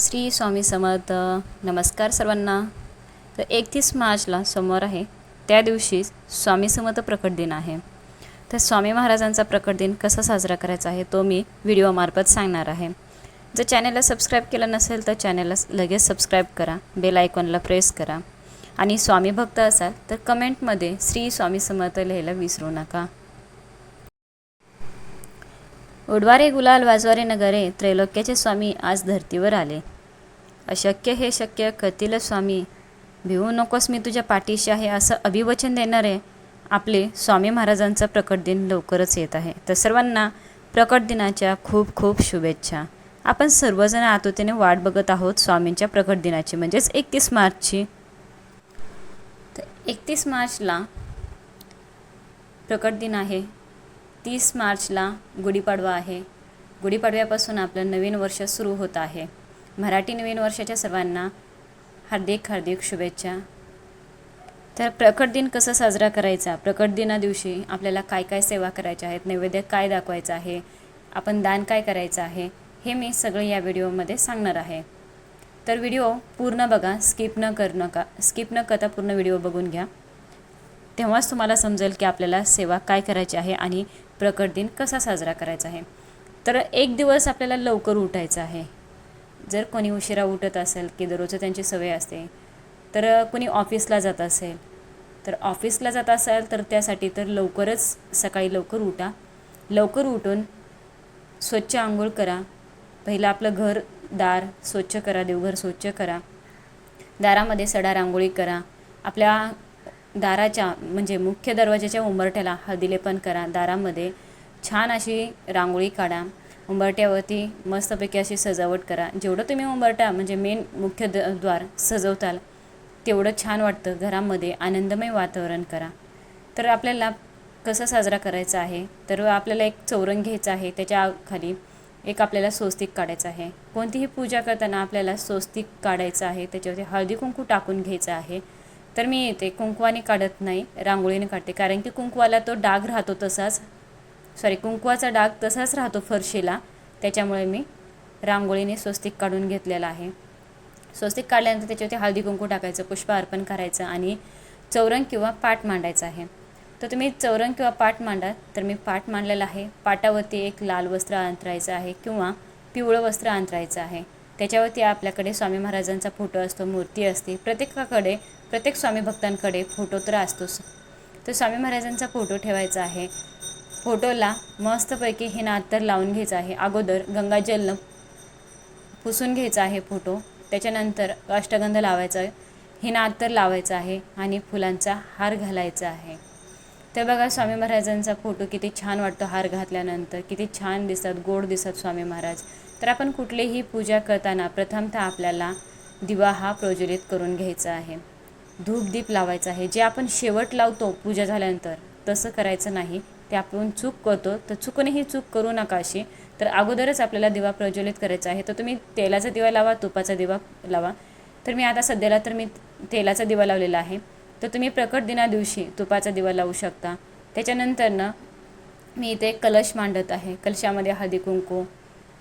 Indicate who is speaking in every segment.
Speaker 1: श्री स्वामी समर्थ नमस्कार सर्वांना. तर एकतीस मार्चला समोर आहे. त्या दिवशी स्वामी समर्थ प्रकट दिन आहे. तर स्वामी महाराजांचा प्रकट दिन कसा साजरा करायचा आहे तो मी व्हिडिओमार्फत सांगणार आहे. जर चॅनलला सबस्क्राईब केलं नसेल तर चॅनलला लगेच सबस्क्राईब करा. बेल आयकॉनला प्रेस करा. आणि स्वामी भक्त असाल तर कमेंटमध्ये श्री स्वामी समर्थ लिहायला विसरू नका. उडवारे गुलाल वाजवारे नगरे त्रैलोक्याचे स्वामी आज धर्तीवर आले. अशक्य हे शक्य कतील स्वामी. भिवू नकोस मी तुझ्या पाठीशी आहे असं अभिवचन देणारे आपले स्वामी महाराजांचा प्रकट दिन लवकरच येत आहे. तर सर्वांना प्रकट दिनाच्या खूप खूप शुभेच्छा. आपण सर्वजण आतुतेने वाट बघत आहोत स्वामींच्या प्रकट दिनाची म्हणजेच एकतीस मार्चची. तर एकतीस मार्चला प्रकट दिन आहे. तीस मार्चला गुढीपाडवा आहे. गुढीपाडव्यापासून आपलं नवीन वर्ष सुरू होत आहे. मराठी नवीन वर्षाच्या सर्वांना हार्दिक हार्दिक शुभेच्छा. तर प्रकट दिन कसं साजरा करायचा? प्रकट दिना दिवशी आपल्याला काय काय सेवा करायच्या आहेत? नैवेद्य काय दाखवायचं आहे? आपण दान काय करायचं आहे? हे मी सगळं या व्हिडिओमध्ये सांगणार आहे. तर व्हिडिओ पूर्ण बघा स्किप न कर नका स्किप न करता पूर्ण व्हिडिओ बघून घ्या. तेव्हाच तुम्हाला समजेल की आपल्याला सेवा काय करायची आहे आणि प्रकट दिन कसा साजरा करायचा आहे? तर एक दिवस आपल्याला लवकर उठायचं आहे. जर कोणी उशिरा उठत असेल की दररोजचं त्यांची सवय असते तर कोणी ऑफिसला जात असेल तर ऑफिसला जात असाल तर त्यासाठी तर लवकरच सकाळी लवकर उठा. लवकर उठून स्वच्छ आंघोळ करा. पहिलं आपलं घर दार स्वच्छ करा देवघर स्वच्छ करा. दारामध्ये सडा रांगोळी करा. आपल्या दाराच्या म्हणजे मुख्य दरवाजाच्या उंबरठ्याला हळदीलेपन करा. दारामध्ये छान अशी रांगोळी काढा. उंबरट्यावरती मस्तपैकी अशी सजावट करा. जेवढं तुम्ही उंबरटा म्हणजे मेन मुख्य द द्वार सजवताल तेवढं छान वाटतं. घरामध्ये आनंदमय वातावरण करा. तर आपल्याला कसं साजरा करायचा आहे? तर आपल्याला एक चौरंग घ्यायचं आहे. त्याच्याखाली एक आपल्याला स्वस्तिक काढायचं आहे. कोणतीही पूजा करताना आपल्याला स्वस्तिक काढायचं आहे. त्याच्यावरती हळदी कुंकू टाकून घ्यायचं आहे. तर मी येते. कुंकवाने काढत नाही रांगोळीने काढते. कारण की कुंकवाला तो डाग राहतो तसाच. सॉरी कुंकवाचा डाग तसाच राहतो फरशीला. त्याच्यामुळे मी रांगोळीने स्वस्तिक काढून घेतलेला आहे. स्वस्तिक काढल्यानंतर त्याच्यावरती हळदी कुंकू टाकायचं पुष्प अर्पण करायचं आणि चौरंग किंवा पाट मांडायचं आहे. तर तुम्ही चौरंग किंवा पाट मांडा. तर मी पाट मांडलेला आहे. पाटावरती एक लाल वस्त्र अंतरायचं आहे किंवा पिवळं वस्त्र अंतरायचं आहे. त्याच्यावरती आपल्याकडे स्वामी महाराजांचा फोटो असतो मूर्ती असते. प्रत्येकाकडे प्रत्येक स्वामी भक्तांकडे फोटो तर असतोच. तर स्वामी महाराजांचा फोटो ठेवायचा आहे. फोटोला मस्तपैकी हे नात्तर लावून घ्यायचं आहे. अगोदर गंगाजलनं पुसून घ्यायचा आहे फोटो. त्याच्यानंतर अष्टगंध लावायचा. हे नातर लावायचं आहे आणि फुलांचा हार घालायचा आहे. तर बघा स्वामी महाराजांचा फोटो किती छान वाटतो हार घातल्यानंतर. किती छान दिसतात गोड दिसतात स्वामी महाराज. तर आपण कुठलीही पूजा करताना प्रथमतः आपल्याला दिवा हा प्रज्वलित करून घ्यायचा आहे. धूपदीप लावायचा आहे. जे आपण शेवट लावतो पूजा झाल्यानंतर तसं करायचं नाही. ते आपण चूक करतो. तर चुकूनही चूक करू नका अशी. तर अगोदरच आपल्याला दिवा प्रज्वलित करायचा आहे. तर तुम्ही तेलाचा दिवा लावा तुपाचा दिवा लावा. तर मी आता सध्याला तर मी तेलाचा दिवा लावलेला आहे. तर तुम्ही प्रकट दिना दिवशी तुपाचा दिवा लावू शकता. त्याच्यानंतरनं मी इथे कलश मांडत आहे. कलशामध्ये हळदी कुंकू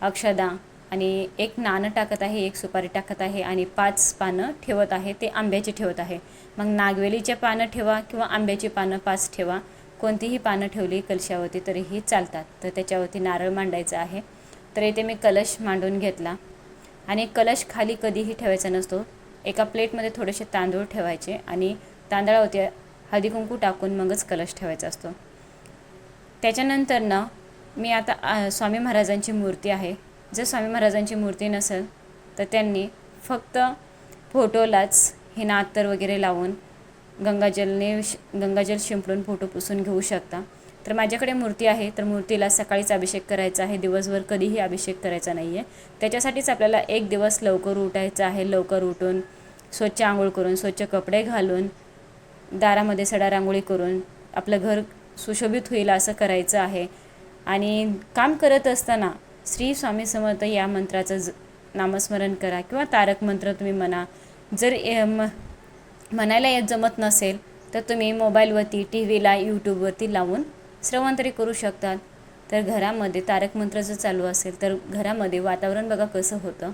Speaker 1: अक्षदा आणि एक नाणं टाकत आहे एक सुपारी टाकत आहे आणि पाच पानं ठेवत आहे. ते आंब्याची ठेवत आहे. मग नागवेलीचे पानं ठेवा किंवा आंब्याची पानं पाच ठेवा. कोणतीही पानं ठेवली कलशावरती तरीही चालतात. तर त्याच्यावरती नारळ मांडायचं आहे. तर इथे मी कलश मांडून घेतला. आणि कलश खाली कधीही ठेवायचा नसतो. एका प्लेटमध्ये थोडेसे तांदूळ ठेवायचे आणि तांदळावरती हळदी कुंकू टाकून मगच कलश ठेवायचा असतो. त्याच्यानंतर ना मी आता स्वामी महाराजांची मूर्ती आहे. जर स्वामी महाराजांची मूर्ती नसेल तर त्यांनी फक्त फोटोलाच हे नात्तर वगैरे लावून गंगाजलने गंगाजल शिंपडून फोटो पुसून घेऊ शकता. तर माझ्याकडे मूर्ती आहे तर मूर्तीला सकाळीच अभिषेक करायचा आहे. दिवसभर कधीही अभिषेक करायचा नाही आहे त्याच्यासाठीच आपल्याला एक दिवस लवकर उठायचं आहे. लवकर उठून स्वच्छ आंघोळ करून स्वच्छ कपडे घालून दारामध्ये सडा रांगोळी करून आपलं घर सुशोभित होईल असं करायचं आहे. आणि काम करत असताना श्री स्वामी समर्थ या मंत्राचं ज नामस्मरण करा किंवा तारक मंत्र तुम्ही म्हणा. जर म म्हणायला येत जमत नसेल तर तुम्ही मोबाईलवरती टी व्हीला यूट्यूबवरती लावून श्रवण तरी करू शकतात. तर घरामध्ये तारक मंत्र जर चालू असेल तर घरामध्ये वातावरण बघा कसं होतं.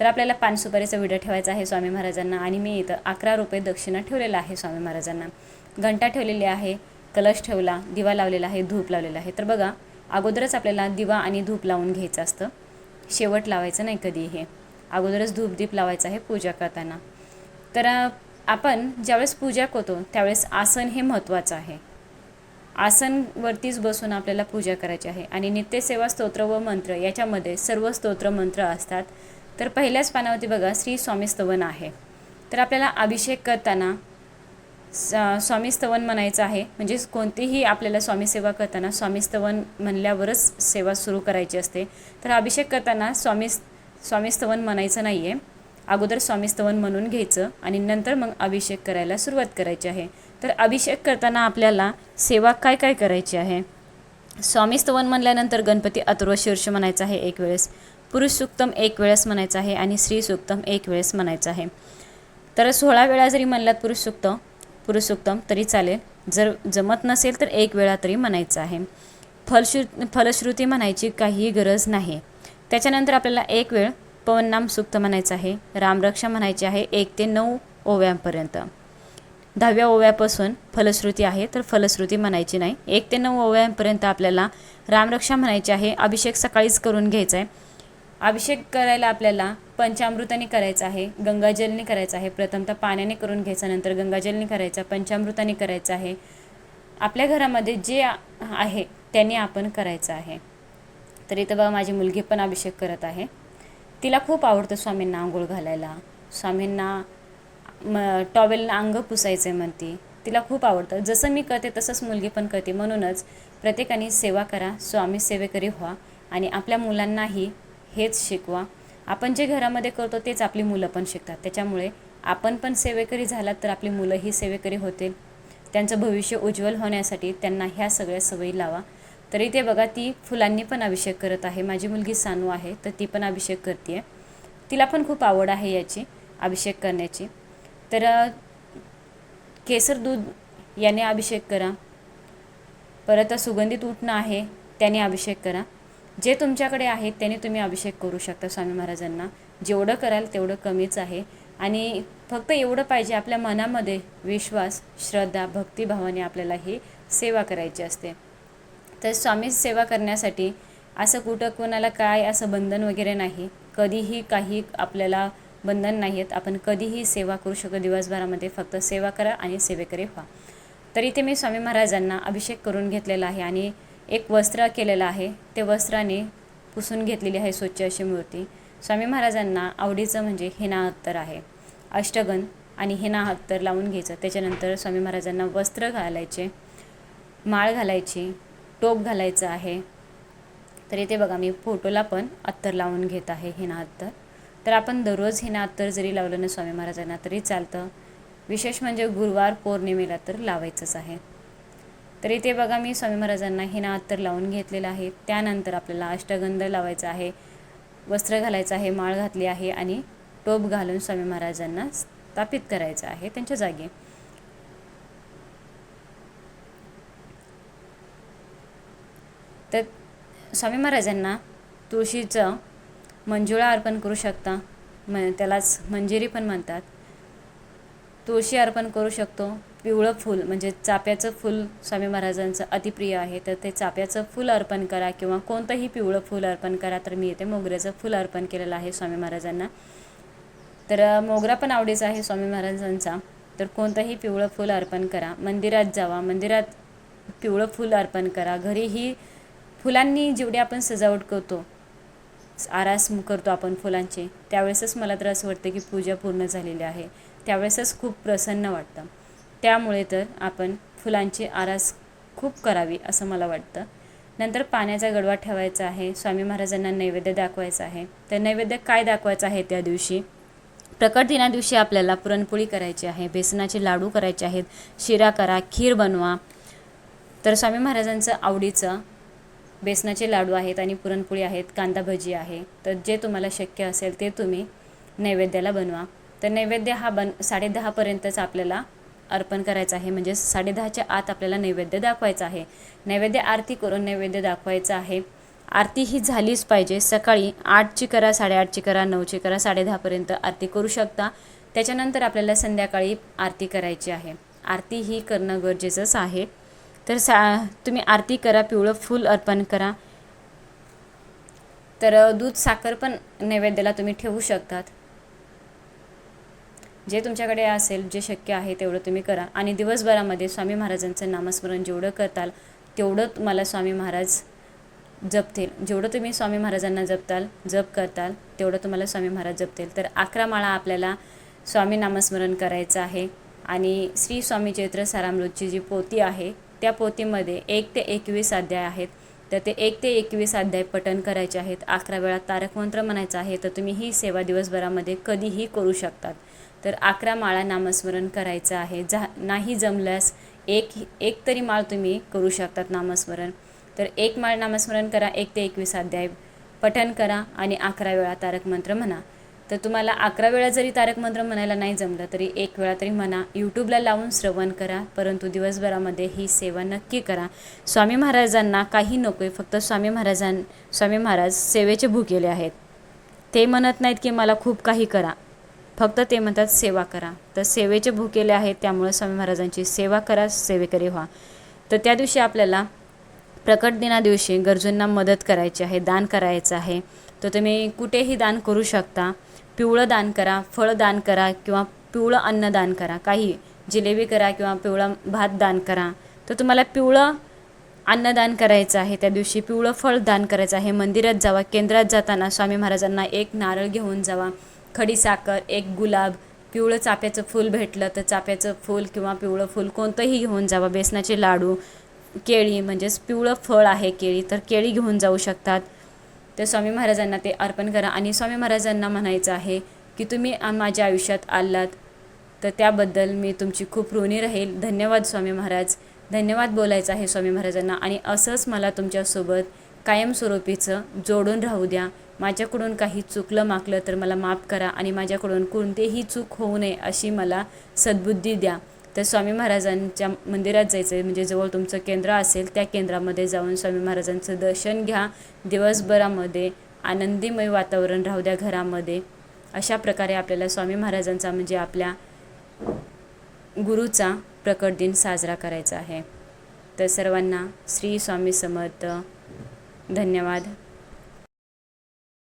Speaker 1: तर आपल्याला पान सुपारीचा विडा ठेवायचा आहे स्वामी महाराजांना आणि मी इथं अकरा रुपये दक्षिणा ठेवलेला आहे स्वामी महाराजांना. घंटा ठेवलेली आहे कलश ठेवला दिवा लावलेला आहे धूप लावलेला आहे. तर बघा अगोदरच आपल्याला दिवा आणि धूप लावून घ्यायचं असतं. शेवट लावायचं नाही कधी हे. अगोदरच धूप दीप लावायचं आहे पूजा करताना. तर आपण ज्यावेळेस पूजा करतो त्यावेळेस आसन हे महत्त्वाचं आहे. आसनवरतीच बसून आपल्याला पूजा करायची आहे. आणि नित्यसेवा स्तोत्र व मंत्र याच्यामध्ये सर्व स्तोत्र मंत्र असतात. तर पहिल्याच पानावरती बघा श्री स्वामी स्तवन आहे. तर आपल्याला अभिषेक करताना स- स्वामी स्तवन म्हणायचं आहे. म्हणजे कोणतीही आपल्याला स्वामी सेवा करताना स्वामी स्तवन म्हणल्यावरच सेवा सुरू करायची असते. तर अभिषेक करताना स्वामी स्वामी स्तवन म्हणायचं नाही आहे अगोदर स्वामी स्तवन म्हणून घ्यायचं आणि नंतर मग अभिषेक करायला सुरुवात करायची आहे. तर अभिषेक करताना आपल्याला सेवा काय काय करायची आहे? स्वामी स्तवन म्हणल्यानंतर गणपती अथर्व शीर्ष म्हणायचं आहे एक वेळेस. पुरुष सुक्तम एक वेळेस म्हणायचं आहे आणि स्त्री सुक्तम एक वेळेस म्हणायचं आहे. तर सोळा वेळा जरी म्हणलात पुरुष सुक्त पुरुष सुक्तम तरी चालेल. जर जमत नसेल तर एक वेळा तरी म्हणायचं आहे. फलश्रु फलश्रुती म्हणायची काहीही गरज नाही. त्याच्यानंतर आपल्याला एक वेळ पवननाम सुक्त म्हणायचं आहे. रामरक्षा म्हणायची आहे एक ते नऊ ओव्यांपर्यंत. दहाव्या ओव्यापासून फलश्रुती आहे तर फलश्रुती म्हणायची नाही. एक ते नऊ ओव्यांपर्यंत आपल्याला रामरक्षा म्हणायची आहे. अभिषेक सकाळीच करून घ्यायचा आहे अभिषेक करायला आपल्याला पंचामृताने करायचा आहे गंगाजलने करायचा आहे. प्रथमतः पाण्याने करून घ्यायचा नंतर गंगाजलने करायचा पंचामृताने करायचा आहे. आपल्या घरामध्ये जे आहे त्याने आपण करायचं आहे. तर इथं बघा माझी मुलगी पण अभिषेक करत आहे. तिला खूप आवडतं स्वामींना आंघोळ घालायला. स्वामींना म टॉवेलला अंग पुसायचं आहे म्हणते. तिला खूप आवडतं. जसं मी करते तसंच मुलगी पण करते. म्हणूनच प्रत्येकाने सेवा करा. स्वामी सेवेकरी व्हा. आणि आपल्या मुलांनाही हेच शिकवा. आपण जे घरामध्ये करतो तेच आपली मुलं पण शिकतात. त्याच्यामुळे आपण पण सेवेकरी झालात तर आपली मुलंही सेवेकरी होतील. त्यांचं भविष्य उज्ज्वल होण्यासाठी त्यांना ह्या सगळ्या सवयी लावा. तरी ते बघा ती फुलांनी पण अभिषेक करत आहे. माझी मुलगी सानू आहे तर ती पण अभिषेक करते तिला पण खूप आवड आहे याची अभिषेक करण्याची. तर केसर दूध याने अभिषेक करा. परत सुगंधित उठणं आहे त्याने अभिषेक करा. जे तुमच्याकडे आहे त्याने तुम्ही अभिषेक करू शकता स्वामी महाराजांना. जेवढं कराल तेवढं कमीच आहे. आणि फक्त एवढं पाहिजे आपल्या मनामध्ये विश्वास श्रद्धा भक्तिभावाने आपल्याला ही सेवा करायची असते. तर स्वामी सेवा करण्यासाठी असं कुठं कोणाला काय असं बंधन वगैरे नाही. कधीही काही आपल्याला बंधन नाही आहेत. आपण कधीही सेवा करू शकतो दिवसभरामध्ये फक्त सेवा करा आणि सेवेकरी व्हा. तर इथे मी स्वामी महाराजांना अभिषेक करून घेतलेला आहे आणि एक वस्त्र केलेलं आहे. ते वस्त्राने पुसून घेतलेली आहे स्वच्छ अशी मूर्ती. स्वामी महाराजांना आवडीचं म्हणजे हेना अत्तर आहे. अष्टगन आणि हेना अत्तर लावून घ्यायचं. त्याच्यानंतर स्वामी महाराजांना वस्त्र घालायचे माळ घालायची टोप घालायचं आहे. तर इथे बघा मी फोटोला पण अत्तर लावून घेत आहे हेना अत्तर तर आपण दररोज हेना अत्तर जरी लावलं ना स्वामी महाराजांना तरी चालतं. विशेष म्हणजे गुरुवार पौर्णिमेला तर लावायचंच आहे. तर इथे बघा मी स्वामी महाराजांना हे ना अत्तर लावून घेतलेलं आहे. त्यानंतर आपल्याला अष्टगंध लावायचा आहे वस्त्र घालायचं आहे माळ घातली आहे आणि टोप घालून स्वामी महाराजांना स्थापित करायचं आहे त्यांच्या जागी. तर स्वामी महाराजांना तुळशीचं मंजुळा अर्पण करू शकता. म त्यालाच मंजिरी पण म्हणतात. तुळशी अर्पण करू शकतो. पिवळं फूल म्हणजे चाप्याचं फूल स्वामी महाराजांचं अतिप्रिय आहे. तर ते चाप्याचं फूल अर्पण करा किंवा कोणतंही पिवळं फूल अर्पण करा. तर मी इथे मोगऱ्याचं फूल अर्पण केलेलं आहे स्वामी महाराजांना. तर मोगरा पण आवडीचा आहे स्वामी महाराजांचा. तर कोणतंही पिवळं फूल अर्पण करा. मंदिरात जावा. मंदिरात पिवळं फूल अर्पण करा. घरीही फुलांनी जेवढी आपण सजावट करतो आरास करतो आपण फुलांची त्यावेळेसच मला तर असं वाटतं की पूजा पूर्ण झालेली आहे. त्यावेळेसच खूप प्रसन्न वाटतं. त्यामुळे तर आपण फुलांची आरास खूप करावी असं मला वाटतं. नंतर पाण्याचा गडवा ठेवायचा आहे स्वामी महाराजांना नैवेद्य दाखवायचा आहे. तर नैवेद्य काय दाखवायचं आहे त्या दिवशी? प्रकट दिना दिवशी आपल्याला पुरणपोळी करायची आहे बेसनाचे लाडू करायचे आहेत शिरा करा खीर बनवा. तर स्वामी महाराजांचं आवडीचं बेसनाचे लाडू आहेत आणि पुरणपोळी आहेत कांदा भजी आहे. तर जे तुम्हाला शक्य असेल ते तुम्ही नैवेद्याला बनवा. तर नैवेद्य हा बन साडेदहापर्यंतच आपल्याला अर्पण करायचं आहे. म्हणजे साडेदहाच्या आत आपल्याला नैवेद्य दाखवायचा आहे. नैवेद्य आरती करून नैवेद्य दाखवायचं आहे. आरती ही झालीच पाहिजे. सकाळी आठची करा साडेआठची करा नऊची करा साडेदहापर्यंत आरती करू शकता. त्याच्यानंतर आपल्याला संध्याकाळी आरती करायची आहे. आरती ही करणं गरजेचंच आहे. तर सा तुम्ही आरती करा पिवळं फूल अर्पण करा. तर दूध साखर पण नैवेद्याला तुम्ही ठेवू शकतात. जे तुमच्याकडे असेल जे शक्य आहे तेवढं तुम्ही करा. आणि दिवसभरामध्ये स्वामी महाराजांचं नामस्मरण जेवढं करताल तेवढं तुम्हाला स्वामी महाराज जपतील. जेवढं तुम्ही स्वामी महाराजांना जपताल जप करताल तेवढं तुम्हाला स्वामी महाराज जपतील. तर अकरा माळा आपल्याला स्वामी नामस्मरण करायचं आहे. आणि श्री स्वामी चैत्र सारामृतची जी पोती आहे त्या पोतीमध्ये एक ते एकवीस अध्याय आहेत. तर ते एक ते एकवीस अध्याय पठण करायचे आहेत. अकरा वेळा तारकमंत्र म्हणायचं आहे. तर तुम्ही ही सेवा दिवसभरामध्ये कधीही करू शकतात. तर अकरा माळा नामस्मरण करायचं आहे. जा नाही जमल्यास एक एक तरी माळ तुम्ही करू शकतात नामस्मरण. तर एक माळ नामस्मरण करा एक ते एकवीस अध्याय पठण करा आणि अकरा वेळा तारक मंत्र म्हणा. तर तुम्हाला अकरा वेळा जरी तारक मंत्र म्हणायला नाही जमलं तरी एक वेळा तरी म्हणा. यूट्यूबला लावून श्रवण करा परंतु दिवसभरामध्ये ही सेवा नक्की करा. स्वामी महाराजांना काही नको आहे फक्त स्वामी महाराजां स्वामी महाराज सेवेचे भूकेले आहेत. ते म्हणत नाहीत की मला खूप काही करा. फक्त ते म्हणतात सेवा करा. तर सेवेचे भूकेले आहेत त्यामुळे स्वामी महाराजांची सेवा करा सेवेकरी व्हा. तर त्या दिवशी आपल्याला प्रकट दिना दिवशी गरजूंना मदत करायची आहे दान करायचं आहे. तर तुम्ही कुठेही दान करू शकता. पिवळं दान करा फळ दान करा किंवा पिवळं अन्न दान करा. काही जिलेबी करा किंवा पिवळा भात दान करा. तर तुम्हाला पिवळं अन्नदान करायचं आहे. त्या दिवशी पिवळं फळ दान करायचं आहे. मंदिरात जावा केंद्रात जाताना स्वामी महाराजांना एक नारळ घेऊन जावा. खडीसाखर एक गुलाब पिवळं चाप्याचं फूल भेटलं तर चाप्याचं फूल किंवा पिवळं फूल कोणतंही घेऊन जावा. बेसनाचे लाडू केळी म्हणजेच पिवळं फळ आहे केळी तर केळी घेऊन जाऊ शकतात. तर स्वामी महाराजांना ते अर्पण करा. आणि स्वामी महाराजांना म्हणायचं आहे की तुम्ही माझ्या आयुष्यात आलात तर त्याबद्दल मी तुमची खूप ऋणी राहील. धन्यवाद स्वामी महाराज. धन्यवाद बोलायचं आहे स्वामी महाराजांना. आणि असंच मला तुमच्यासोबत कायमस्वरूपीचं जोडून राहू द्या. माझ्याकडून काही चुकलं माकलं तर मला माफ करा आणि माझ्याकडून कोणतीही चूक होऊ नये अशी मला सद्बुद्धी द्या. तर स्वामी महाराजांच्या मंदिरात जायचं आहे म्हणजे जवळ तुमचं केंद्र असेल त्या केंद्रामध्ये जाऊन स्वामी महाराजांचं दर्शन घ्या. दिवसभरामध्ये आनंदीमय वातावरण राहू द्या घरामध्ये. अशा प्रकारे आपल्याला स्वामी महाराजांचा म्हणजे आपल्या गुरुचा प्रकट दिन साजरा करायचा आहे. तर सर्वांना श्री स्वामी समर्थ. धन्यवाद.